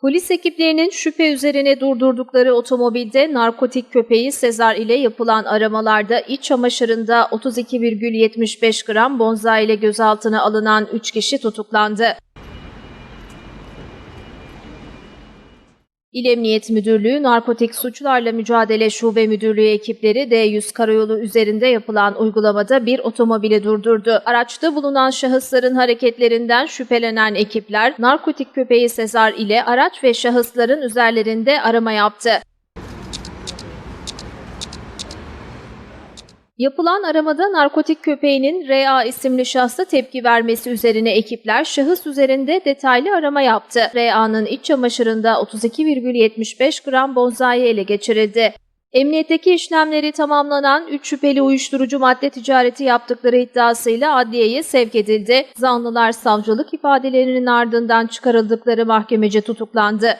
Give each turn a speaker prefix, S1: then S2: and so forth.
S1: Polis ekiplerinin şüphe üzerine durdurdukları otomobilde narkotik köpeği Sezar ile yapılan aramalarda iç çamaşırında 32,75 gram bonza ile gözaltına alınan 3 kişi tutuklandı. İl Emniyet Müdürlüğü Narkotik Suçlarla Mücadele Şube Müdürlüğü ekipleri D100 karayolu üzerinde yapılan uygulamada bir otomobili durdurdu. Araçta bulunan şahısların hareketlerinden şüphelenen ekipler narkotik köpeği Sezar ile araç ve şahısların üzerlerinde arama yaptı. Yapılan aramada narkotik köpeğinin RA isimli şahsa tepki vermesi üzerine ekipler şahıs üzerinde detaylı arama yaptı. RA'nın iç çamaşırında 32,75 gram bonzai ele geçirildi. Emniyetteki işlemleri tamamlanan 3 şüpheli uyuşturucu madde ticareti yaptıkları iddiasıyla adliyeye sevk edildi. Zanlılar savcılık ifadelerinin ardından çıkarıldıkları mahkemece tutuklandı.